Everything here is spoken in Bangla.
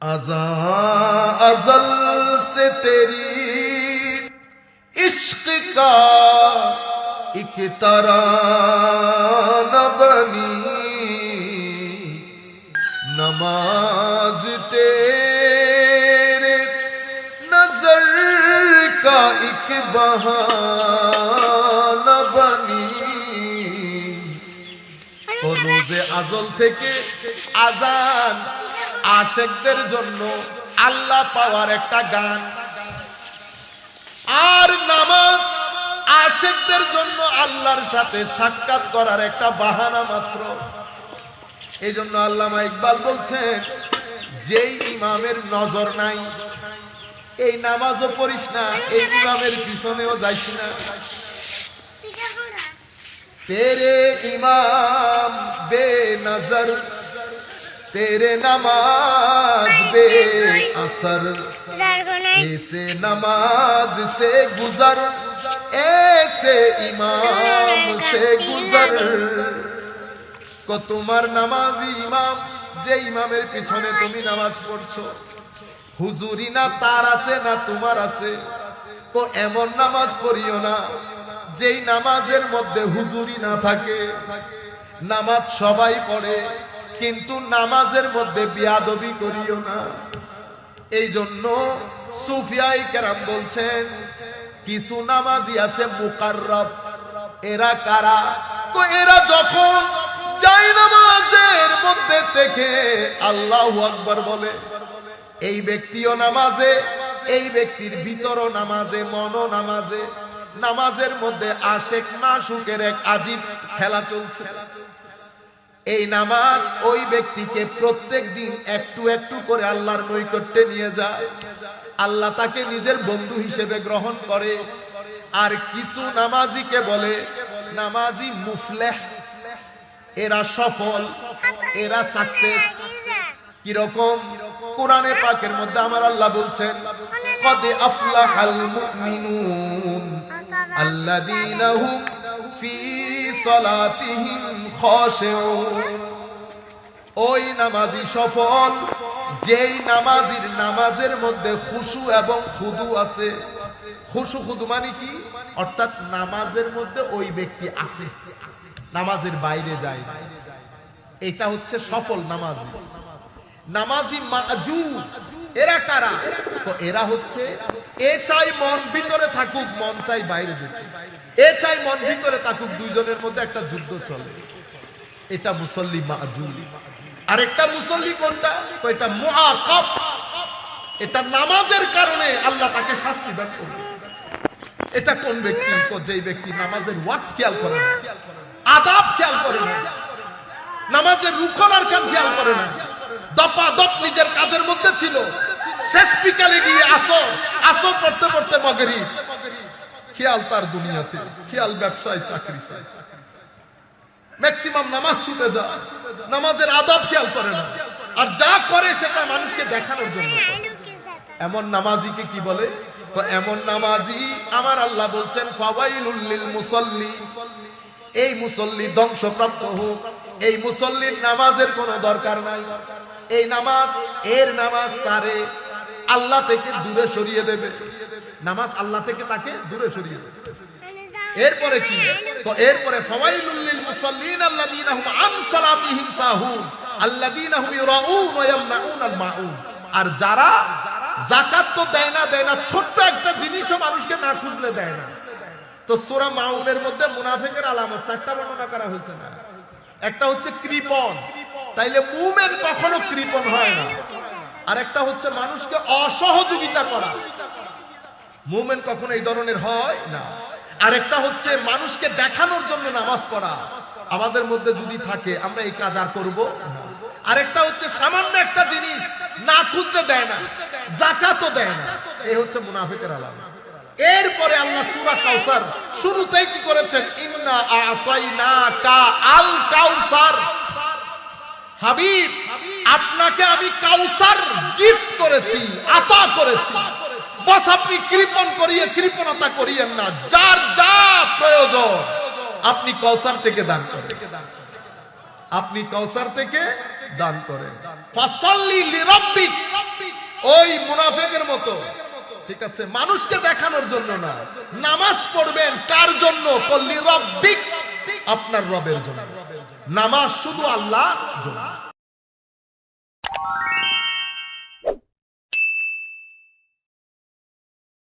अजा अजल से तेरी इश्क का एक तराना बनी नमाज तेरे नजर का एक बहाना बनी ও রোজে আজল থেকে আজান আশেকদের জন্য আল্লাহ পাওয়ার একটা গান। আর নামাজ আশেকদের জন্য আল্লাহর সাথে সাক্ষাৎ করার একটা বাহানা মাত্র। এই জন্য আল্লামা ইকবাল বলছেন, যেই ইমামের নজর নাই, এই নামাজও পড়িস না, এই ইমামের পিছনেও যাইস না। তেরে ইমাম বে নজর तेरे नमाज बे असर ऐसे नमाज से गुजर ऐसे इमाम से गुजर কো তোমার নামাজি ইমাম যে ইমামের পিছনে তুমি নামাজ পড়ছো হুজুরি না তার আছে না তোমার আছে তো এমন নামাজ পড়িও না যেই নামাজের মধ্যে হুজুরি না থাকে নামাজ সবাই পড়ে কিন্তু নামাজের মধ্যে বিয়াদবি করিও না। এই জন্য সুফিয়াই কেরাম বলছেন, কিছু নামাজি আছে মুকাররব। এরা কারা? তো এরা যখন যাই নামাজের মধ্যে থেকে আল্লাহ আকবর বলে, এই ব্যক্তিও নামাজে, এই ব্যক্তির ভিতরও নামাজে, মনও নামাজে। নামাজের মধ্যে আশেক মাসুকের এক আজীব খেলা চলছে। এই নামাজ ওই ব্যক্তিকে প্রত্যেক দিন একটু একটু করে আল্লাহর নৈকট্যে নিয়ে যায়। আল্লাহ তাকে নিজের বন্ধু হিসেবে গ্রহণ করে। আর কিছু নামাজিকে বলে, নামাজি মুফলেহ। এরা সফল, এরা সাকসেস কীরকম? কোরআনে পাকের মধ্যে আমার আল্লাহ বলছেন, কদ আফলাহাল মুমিনুন আল্লাযীনা হুম ওই নামাজি সফল, যেই নামাজির নামাজের মধ্যে খুশু এবং খুদু আছে। খুশু খুদু মানে কি? অর্থাৎ নামাজের মধ্যে ওই ব্যক্তি আছে, নামাজের বাইরে যায় এটা হচ্ছে সফল নামাজি। নামাজি মাজু এরা কারা? তো এরা হচ্ছে, এ চাই মন ভিতরে থাকুক, মন চাই বাইরে যেতে। এ চাই মন ভিতরে থাকুক, দুইজনের মধ্যে একটা যুদ্ধ চলে। এটা মুসল্লি মাজু আরেকটা মুসল্লি কোনটা? তো এটা মুআকাব এটা নামাজের কারণে আল্লাহ তাকে শাস্তি দান করবে। এটা কোন ব্যক্তি? তো যেই ব্যক্তি নামাজের ওয়াক খেয়াল করে না, আদাব খেয়াল করে না, নামাজের রুখন আর খেয়াল করে না। দপা দপ নিজের কাজের মধ্যে ছিল। শেষ বিকালে গিয়ে আসো আসো পড়তে পড়তে মগেরি খেয়াল তার দুনিয়াতে, খেয়াল ব্যবসায়, চাকরি ম্যাক্সিমাম নামাজ ছুটে যা নামাজের আদাব খেয়াল করে না। আর যা করে সেটা মানুষকে দেখানোর জন্য। এমন নামাজিকে কি বলে? এমন নামাজি আমার আল্লাহ বলছেন, ফাওয়াইলুল লিল মুসাল্লি। এই মুসল্লি ধ্বংসপ্রাপ্ত হোক, এই মুসল্লির নামাজের কোনো দরকার নাই। এই নামাজ, এর নামাজ তারে আল্লাহ থেকে দূরে সরিয়ে দেবে। নামাজ আল্লাহ থেকে তাকে দূরে সরিয়ে দেবে। এরপরে কি? তো এরপরে আর যারা যাকাত তো দেয় না দেয় না, ছোট্ট একটা জিনিসও মানুষকে না খুঁজলে দেয় না। তো সূরা মাউনের মধ্যে মুনাফেকের আলামত চারটা বর্ণনা করা হয়েছে না? একটা হচ্ছে কৃপণ। তাইলে মুমিন কখনো কৃপণ হয় না। আর একটা হচ্ছে মানুষকে অসহযোগিতা করা। মুভমেন্ট কখনো এই ধরনের হয় না। আরেকটা হচ্ছে মানুষকে দেখানোর জন্য নামাজ পড়া। আমাদের মধ্যে যদি থাকে, আমরা এই কাজ আর করব আরেকটা হচ্ছে সামান্য একটা জিনিস না খুঁজতে দেয় না। জাকাতও দেয় না। এই হচ্ছে মুনাফিকের আলাম এরপরে আল্লাহ সূরা কাউসার শুরুতেই কি করেছেন? ইন্না আতাইনা কা আল কাউসার হাবিব, আপনাকে আমি কাউসার গিফট করেছি, আতা করেছি। বস, আপনি কৃপণ করিয়ে, কৃপণতা করিয়েন না। যার যা প্রয়োজন, আপনি কৌসার থেকে দান করেন। আপনি কৌসার থেকে দান করেন। ফাসাল্লি লিরাব্বিক ঠিক আছে? মানুষকে দেখানোর জন্য না। নামাজ পড়বেন কার জন্য? পল্লী রব্বিক, আপনার রবের জন্য। নামাজ শুধু আল্লাহ জন্য।